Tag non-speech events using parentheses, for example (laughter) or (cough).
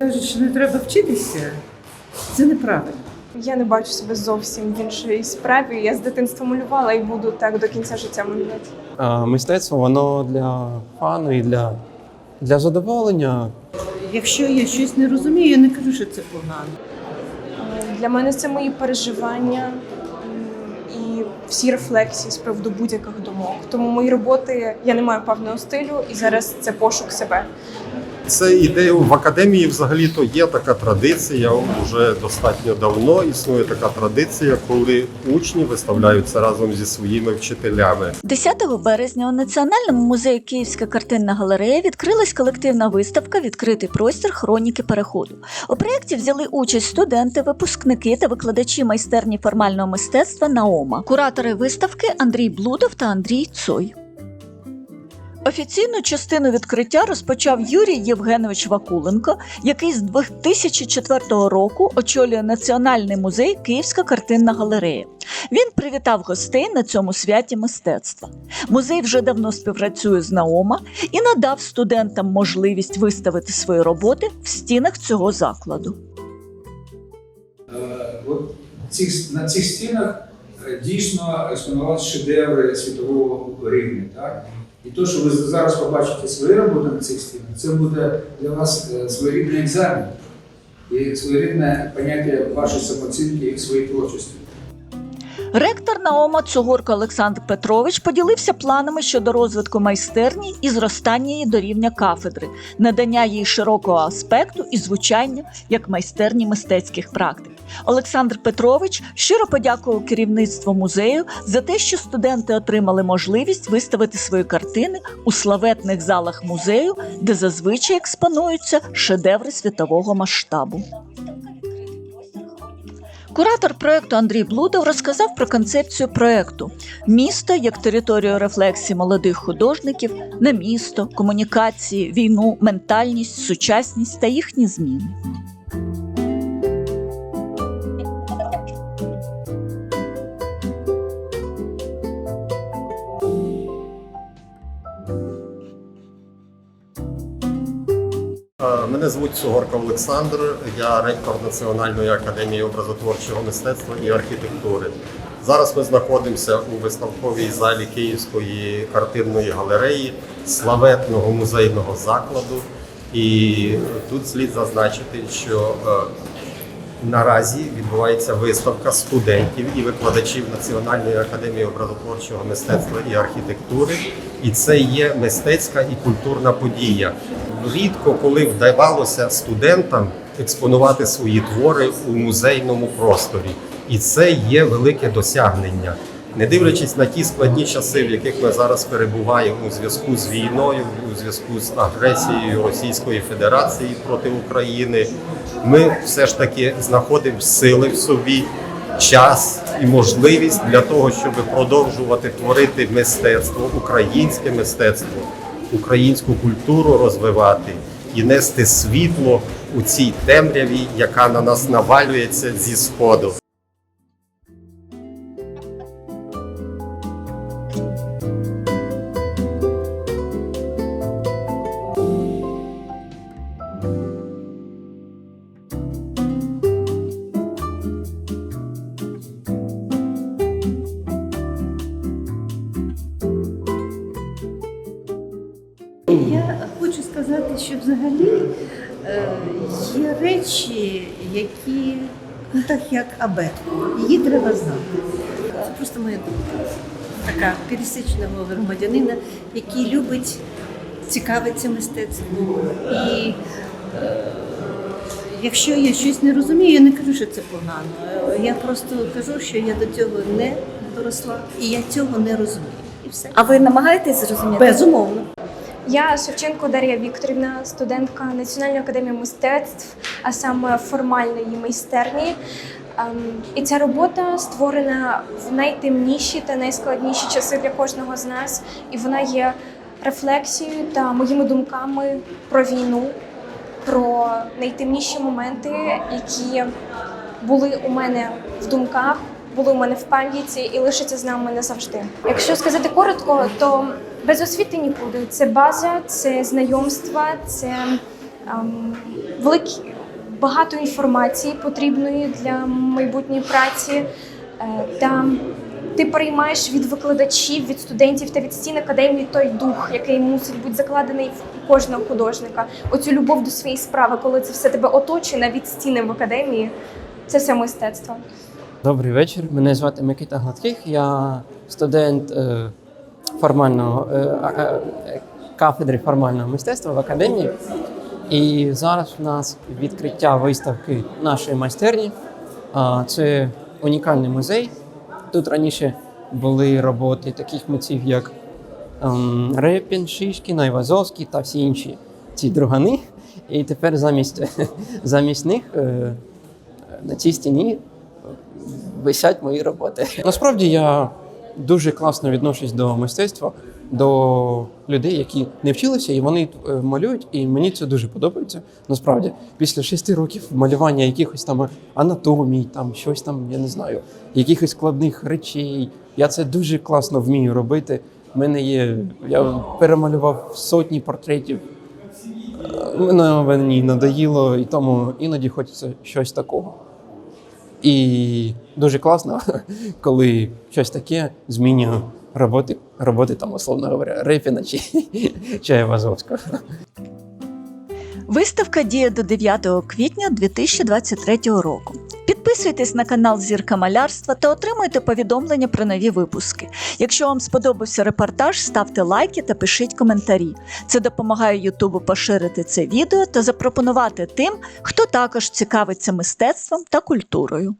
Кажуть, що не треба вчитися. Це неправильно. Я не бачу себе зовсім в іншій справі. Я з дитинства малювала і буду так до кінця життя малювати. А мистецтво воно для фану і для, для задоволення. Якщо я щось не розумію, я не кажу, що це погано. Для мене це мої переживання і всі рефлексії з приводу будь-яких думок. Тому мої роботи я не маю певного стилю, і зараз це пошук себе. Це ідея в академії взагалі то є така традиція. Вже достатньо давно існує така традиція, коли учні виставляються разом зі своїми вчителями. 10 березня у Національному музеї Київська картинна галерея відкрилась колективна виставка Відкритий простір хроніки переходу. У проєкті взяли участь студенти, випускники та викладачі майстерні формального мистецтва Наома, куратори виставки Андрій Блудов та Андрій Цой. Офіційну частину відкриття розпочав Юрій Євгенович Вакуленко, який з 2004 року очолює Національний музей Київська картинна галерея. Він привітав гостей на цьому святі мистецтва. Музей вже давно співпрацює з Наома і надав студентам можливість виставити свої роботи в стінах цього закладу. Е, на цих стінах е, дійсно експонувалися шедеври світового рівня. І те, що ви зараз побачите свої роботи на цих стінах, це буде для вас е, своєрідний екзамен і своєрідне поняття вашої самооцінки і своєї творчості. Наома Цугорко Олександр Петрович поділився планами щодо розвитку майстерні і зростання її до рівня кафедри, надання їй широкого аспекту і звучання як майстерні мистецьких практик. Олександр Петрович щиро подякував керівництву музею за те, що студенти отримали можливість виставити свої картини у славетних залах музею, де зазвичай експонуються шедеври світового масштабу. Куратор проекту Андрій Блудов розказав про концепцію проекту місто як територію рефлексії молодих художників на місто, комунікації, війну, ментальність, сучасність та їхні зміни. Мене звуть Сугорка Олександр, я ректор Національної академії образотворчого мистецтва і архітектури. Зараз ми знаходимося у виставковій залі Київської картинної галереї славетного музейного закладу. І тут слід зазначити, що е, наразі відбувається виставка студентів і викладачів Національної академії образотворчого мистецтва і архітектури, і це є мистецька і культурна подія. Рідко коли вдавалося студентам експонувати свої твори у музейному просторі, і це є велике досягнення. Не дивлячись на ті складні часи, в яких ми зараз перебуваємо у зв'язку з війною, у зв'язку з агресією Російської Федерації проти України, ми все ж таки знаходимо сили в собі, час і можливість для того, щоб продовжувати творити мистецтво, українське мистецтво, українську культуру розвивати і нести світло у цій темряві, яка на нас навалюється зі сходу. Сказати, що взагалі е, є речі, які ну, так як абетку, її треба знати. Це просто моя думка. Така пересічного громадянина, який любить, цікавиться мистецтвом. І е, якщо я щось не розумію, я не кажу, що це погано. Я просто кажу, що я до цього не доросла і я цього не розумію. І все. А ви намагаєтесь зрозуміти? Безумовно. Я Шевченко Дар'я Вікторівна, студентка Національної академії мистецтв, а саме формальної майстерні. Ем, І ця робота створена в найтемніші та найскладніші часи для кожного з нас, і вона є рефлексією та моїми думками про війну, про найтемніші моменти, які були у мене в думках, були у мене в пам'яті і лишаться з нами назавжди. Якщо сказати коротко, то без освіти нікуди. Це база, це знайомства, це ем, великі багато інформації потрібної для майбутньої праці. Е, Та ти переймаєш від викладачів, від студентів та від стін академії той дух, який мусить бути закладений в кожного художника. Оцю любов до своєї справи, коли це все тебе оточує навіть стіни в академії. Це все мистецтво. Добрий вечір. Мене звати Микита Гладких. Я студент е, формального е, е, кафедри формального мистецтва в академії. І зараз у нас відкриття виставки нашої майстерні. Це унікальний музей. Тут раніше були роботи таких митців, як ем, Репін, Шишкін, Айвазовський та всі інші ці другани. І тепер замість, (laughs) замість них е, на цій стіні висять мої роботи. Насправді я дуже класно відношусь до мистецтва, до людей, які не вчилися, і вони е, малюють, і мені це дуже подобається. Насправді, після шести років малювання якихось там анатомій, там щось там, я не знаю, якихось складних речей. Я це дуже класно вмію робити. У мене є. Я перемалював сотні портретів. Е, Мене мені надоїло, і тому іноді хочеться щось такого. І дуже класно, (laughs) коли щось таке змінює роботи, роботи там, условно говоря, Репіна чи, Айвазовського. Виставка діє до 9 квітня 2023 року. Підписуйтесь на канал Зірка Малярства та отримуйте повідомлення про нові випуски. Якщо вам сподобався репортаж, ставте лайки та пишіть коментарі. Це допомагає Ютубу поширити це відео та запропонувати тим, хто також цікавиться мистецтвом та культурою.